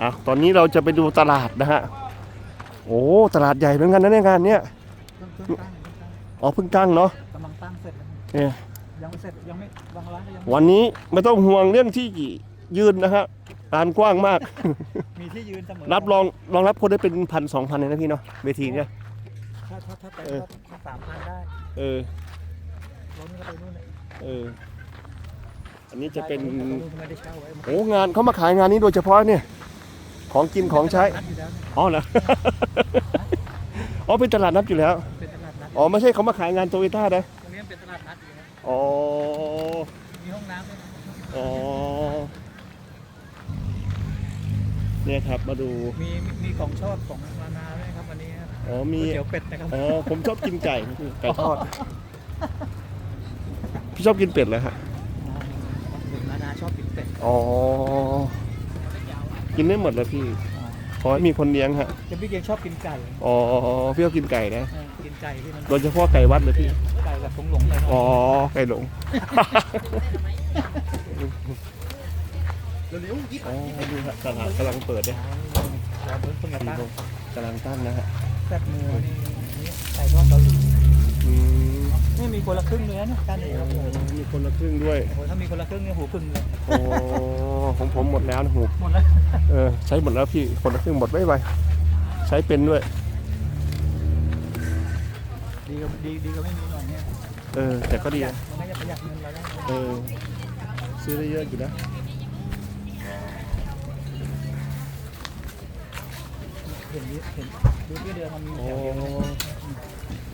อะตอนนี้เราจะไปดูตลาดนะฮะ โอ้ตลาดใหญ่เหมือนกันนะเนี่ยงานเนี้ยเพิ่งเพิ่งตั้งเพิ่งตั้งอ๋อเพิ่งตั้งเนาะกำลังตั้งเสร็จแล้วเนี่ยยังไม่เสร็จยังไม่บางร้านก็ยังไม่วันนี้ไม่ต้องห่วงเรื่องที่ยืนนะฮะลานกว้างมาก มีที่ยืนเสมอรับรองรองรับคนได้เป็นพันสองพันเลยนะพี่เนาะเวทีเนี่ยถ้าถ้าถ้าไปเออก็สามพันได้เออรถนี่ก็ไปนู่นเลยเอออันนี้จะเป็นแต่ตรงนู้นไม่ได้เช่าไว้โอ้งานเขามาขายงานนี้โดยเฉพาะเนี่ย ของกินของใช้นัดอยู่แล้วเนี่ยอ๋อเหรอ อ๋อเป็นตลาดนัดอยู่แล้ว เป็นตลาดนัดอ๋อไม่ใช่เขามาขายงานโตโยต้านะตรงนี้มันเป็นตลาดนัดอยู่แล้วอ๋อ มีห้องน้ำด้วยนะอ๋อ เนี่ยครับมาดู มีมีมีของชอบของนานาด้วยครับวันนี้ครับอ๋อก๋มีวยเตี๋ยวเป็ดนะครับอ๋อผมชอบกินไก่พี่ไก่ทอด พี่ชอบกินเป็ดเลยฮะนานาชอบกินเป็ด อ๋อ กินได้หมดเลยพี่ขอให้มีคนเลี้ยงฮะจะพี่เกียงชอบกินไก่อ๋อพี่ก็กินไก่นะเออกินไก่ที่มันโดยเฉพาะไก่วัดเลยพี่ไก่แบบหลงๆเลยอ๋อไก่หลงเร็วๆยิบอ๋อดูฮะตลาดกำลังเปิดเนี่ยเราเพิ่งเพิ่งจะตั้งกำลังตั้งนะฮะ แซ่บนัวนี่นี่ไก่ทอดเกาหลีอืมนี่มี คนละครึ่งเนื้อเนี่ยกันเองครับโอ้โหมีคนละครึ่งด้วย โอ้โหถ้ามีคนละครึ่งเนี่ยหูพึ่งเลยโอ้ของผมหมดแล้วนะหูหมดแล้วเออใช้หมดแล้วพี่คนละครึ่งหมดไม่ไหวใช้เป็นด้วย ดีก็ดีดีก็ไม่มีหน่อยเนี่ยเออ แต่ก็ดีนะมันก็จะประหยัดเงินเราได้เออ ซื้อได้เยอะอยู่นะเห็นเห็นดูที่เรือมันมีอ๋แถอวเดียวเลย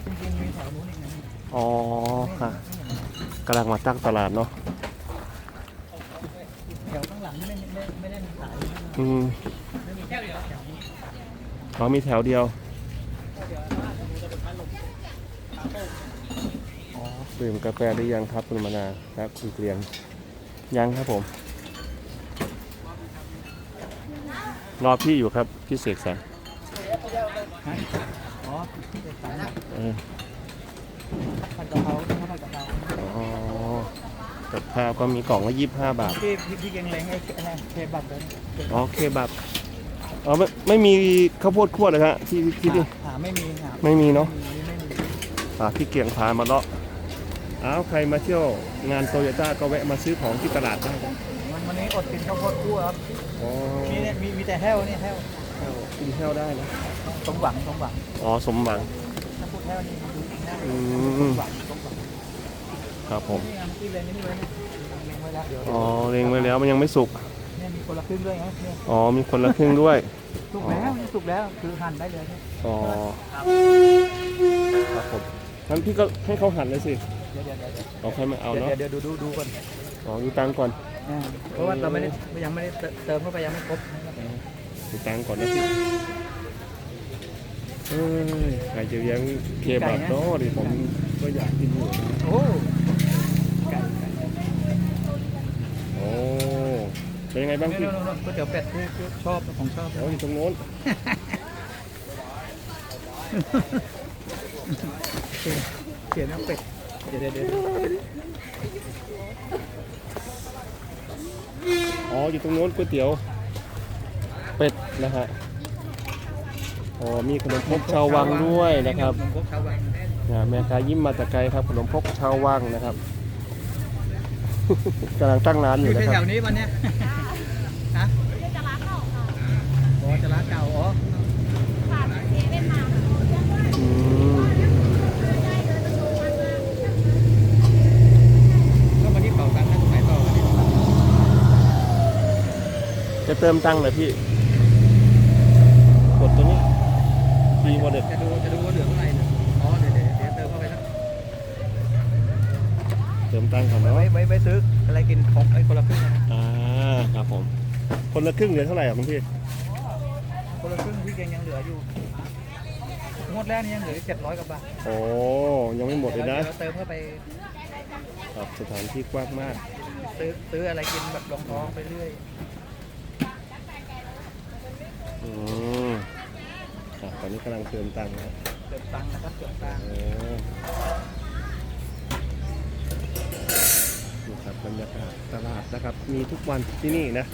จริงๆมีแถวนู้นอีกนะ อ๋อค่ะกำลังมาตั้งตลาดเนาะแถวข้างหลังไม่ได้ไม่ได้ไม่ได้มีขายอืมไม่มีแค่เดียวแถวนี้อ๋อมีแถวเดียวเดี๋ยวว่าจะดูจะเป็นพัดลมขาโต้อ๋อดื่มกาแฟหรือยังครับคุณมนาครับคุณเกลียงยังครับผม รอพี่อยู่ครับ พี่เสกสรรฮะอ๋อ ผัดกะเพราข้าวผัดกะเพราอ๋อกับข้าวก็มีกล่องละยี่สิบห้าบาท ที่พี่พี่เกงเล้งไอ้อะไรเคบับเลยอ๋อเคบับอ๋อไม่ไม่มีข้าวโพดคั่วเลยฮะที่ที่นี่หาไม่มีหาไม่มีเนาะไม่มีไม่มีอ่าพี่เกียงพามาเลาะอ้าวใครมาเที่ยวงานโตโยต้าก็แวะมาซื้อของที่ตลาดได้ครับวันวันนี้อดกินข้าวโพดคั่วครับอ๋อมีเนี่ยมีมีแต่แห้วนี่แห้วกินแห้วได้นะสมหวังสมหวังอ๋อสมหวังถ้าพูดแห้วนี่ดูแห้ว อืสมมหวังสมหวังครับผมนี่ไงที่เลยนี่เลยเล็งไว้แล้วเดี๋ยวอ๋อเล็งไว้แล้วมันยังไม่สุกเนี่ยมีคนละครึ่งด้วยไงเนี่ยอ๋อมีคนละครึ่งด้วยสุกแล้วนี่สุกแล้วคือหั่นได้เลยเนี่ยอ๋อครับผมงั้นพี่ก็ให้เขาหั่นเลยสิเดี๋ยวเดี๋ยวเดี๋ยวเดี๋ยวเอาใครมาเอาเนาะเดี๋ยวเดี๋ยวดูดูดูก่อนอ๋อดูตังค์ก่อนอ่าเพราะว่าเราไม่ได้ยังไม่ได้เติมเข้าไปยังไม่ครบดูตังค์ก่อนนะพี่ เอ้ยใครจะเลี้ยงเคบับเนาะดิผมก็อยากกินอยู่โอ้ไก่ไก่โอ้เป็นยังไงบ้างนี่พี่นู่นนู่นก๋วยเตี๋ยวเป็ดที่ชอบของชอบอ๋ออยู่ตรงโน้นเขียนว่าเป็ดเดี๋ยวเดี๋ยวเดี๋ยวอ๋ออยู่ตรงโน้นก๋วยเตี๋ยว เป็ดนะฮะ อ๋อมีขนมพกชาววังด้วยนะครับขนมพกชาววังนะแม่ค้ายิ้มมาแต่ไกลครับขนมพกชาววังนะครับกำลังตั้งร้านออยู่ยู่นะคแถรับวนี้วันเนี้ยฮะจะร้านเก่าอ๋อจะร้านเก่าอ๋ออืมก็มาที่เป่าตังค์นะตรงไหนต่อจะเติมตังค์เหรอพี่ กดตัวนี้ ดีวอเด็ดจะดูจะดูว่าเหลือเท่าไหร่เนี่ยอ๋อเดี๋ยวเดี๋ยวเดี๋ยวเติมเข้าไปสักเติมตังค์ก่อนเนาะไว้ไว้ไว้ซื้ออะไรกินของไอ้คนละครึ่งนะอ่าครับผม คนละครึ่งเหลือเท่าไหร่อะคุณพี่คนละครึ่งพี่เกงยังเหลืออยู่งวดแรกนี่ยังเหลือเจ็ดร้อยกว่าบาทโอ้ยังไม่หมดเลยนะดี๋วเติมเข้าไปครับสถานที่กว้างมาก ซื้อซื้ออะไรกินแบบรองท้องไปเรื่อยอืม อะตอนนี้กำลังเติมตังค์นะเก็บตังค์นะครับเก็บตังค์ โอ้ดูครับบรรยากาศตลาดนะครับ มีทุกวันที่นี่นะ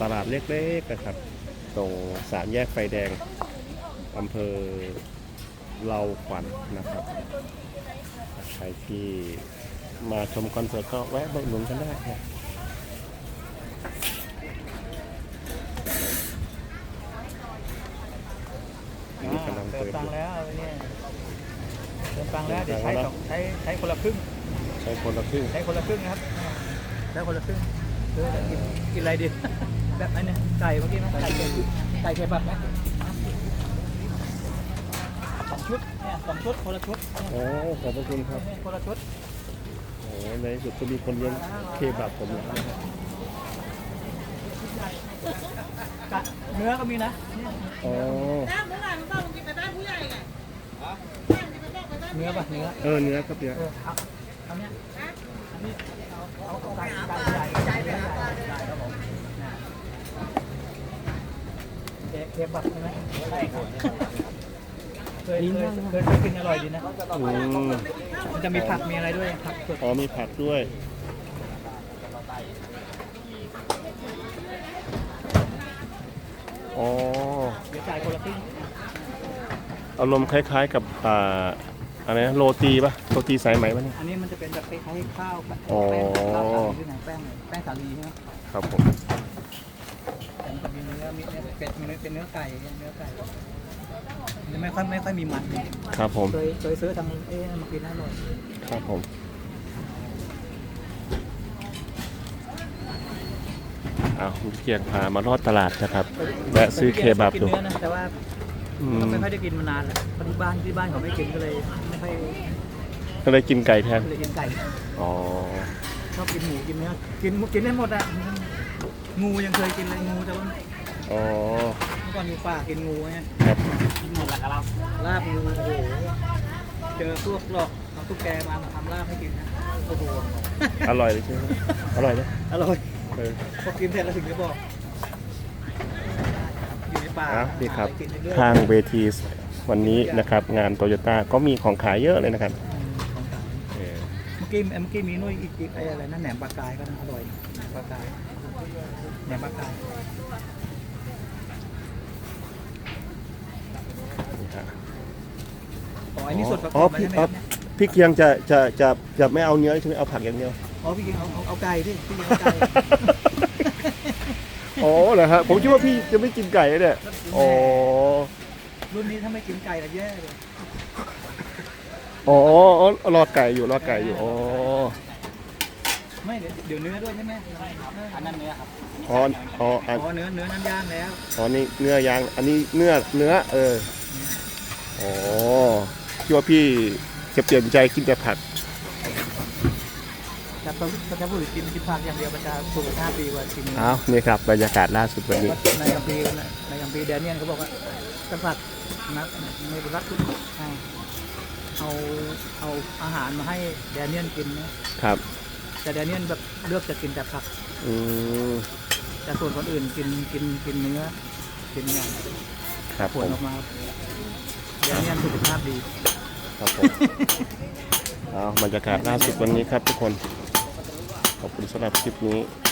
ตลาดเล็กๆนะครับ ตรงสามแยกไฟแดงอำเภอเลาขวัญนะครับ ใครที่มาชมคอนเสิร์ตก็แวะไปอุดหนุนกันได้นะ ติเปิมดตัองค์ยู่แล้วเนี่ยเติมตังค์แล้วเดี๋ยวใช้เติมตังค์แล้วสองใช้ใช้คนละครึ่ง ใช้คนละครึ่งใช้คนละครึ่งนะครับใช้คนละครึ่งเออกินกินอะไรดีแบบไอ้เนี่ยไก่เมื่อกี้ไหมไก่เคไก่เคบับไหมสองชุดเนี่ยสองชุดคนละชุดเนี่ยโอ้ขอบพระคุณครับคนละชุดโอ้ในที่สุดก็มีคนเลี้ยงเคบับผมแล้วนะครับกะเนื้อก็มีนะอ๋อ เนื้อป่ะเนื้อเออเนื้อครับเนื้อเออเอาเอาเนี่ยอันนี้เอาเอาเอาไก่ไก่ใหญ่ไก่ใหญ่ใหญ่ครับผมนะเคเคบับใช่ไหมใช่ครับเคยเคยเคยเคยกินอร่อยดีนะอืมมันจะมีผักมีอะไรด้วยผักสดอ๋อมีผักด้วย อ๋อ เดี๋ยวจ่ายคนละครึ่ง อารมณ์คล้ายๆกับอ่าอะไรนะโรตีปะโรตีสายไหมปะเนี่ย อันนี้มันจะเป็นแบบคล้ายๆข้าวแป้งอ๋อ ข้าวสาลีที่ไหนแป้งเลยแป้งสาลีใช่ไหมครับผมแต่มันจะมีเนื้อมีเนื้อเป็ดมีเนื้อเป็นเนื้อไก่เนื้อไก่มันจะไม่ค่อยไม่ค่อยมีมันครับผมเคยเคยซื้อทางเอ๊ะมากินอร่อยครับผมเอาคุณเกียงพามาลอดตลาดนะครับแวะซื้อเคบับกินดูเนื้อนะแต่ว่าอื ก็มไม่ค่อยได้กินมานานแล้วเพราะที่บ้านที่บ้านเขาไม่กินก็เลยไม่ค่อยก็เลยกินไก่แทนก็เลยกินไก่อ๋อ ชอบกินหมูกินเนื้อกินกินได้หมดอะงูยังเคยกินเลยงูแต่ว่าอ๋อ เมื่อก่อนอยู่ป่ากินงูไงครับ กินหมดละลาบลาบงูโอ้โหเจอพวกหลอกเอาตุ๊กแกมามาทำลาบให้กินนะโอ้โหอร่อยเลยใช่ไหมอร่อยนะอร่อย เออพอกินเสร็จแล้วถึงจะบอกอยู่ในป่า อะนี่ ครับหาอะไรกินเรื่อยๆทางเวทีวันนี้นะครับงานโตโยต้าก็มีของขายเยอะเลยนะครับอืมของขายเออเมื่อกี้เมื่อกี้มีนุ่ยอีกอีกไอ้อะไรนั่นแหนมปลากายก็อร่อยแหนมปลากายแหนมปลากายนี่ฮะอ๋ออันนี้ส่วนประกอ๋ออบมันพี่ใช่ไหมอ๋อพี่เคียงจะจะจะจะไม่เอาเนื้อใช่ไหมเอาผักอย่างเดียว อ๋อพี่กินเอาเอาเอาไก่ที่พี่กินเอาไก่ อ๋อเหรอฮะผมคิดว่าพี่จะไม่กินไก่เนี่ยอ๋อรุ่นนี้ถ้าไม่กินไก่ละแย่เลยอ๋ออ๋อรอไก่อยู่รอไก่อยู่อ๋อไม่เดี๋ยวเดี๋ยวเนื้อด้วยใช่ไหมอันนั้นเนื้อครับอ๋ออ๋ออันอ๋อเนื้อเนื้อนั้นย่างแล้วอ๋อนี่เนื้อยางอันนี้เนื้อเนื้อเอออ๋อคิดว่าพี่จะเปลี่ยนใจกินแต่ผัก แต่ตอนตอนจะพูดถึงกินกินผักอย่างเดียวมันจะสุขภาพดีกว่ากินเนื้ออ้าวนี่ครับบรรยากาศล่าสุดวันนี้ในกัมพีร์ในกัมพีร์แดเนียนเขาบอกว่าจะผักนักในรัฐทุกอ่าเอาเอาอาหารมาให้แดเนียนกินนะครับ แต่แดเนียนแบบเลือกจะกินแต่ผักอืมแต่ส่วนคนอื่นกินกินกินเนื้อกินอย่างครับผผลมออกมาแดเนียนสุขภาพดีครับผมเอาบรรยากาศล่าสุดวันนี้ครับทุกคน ขอบ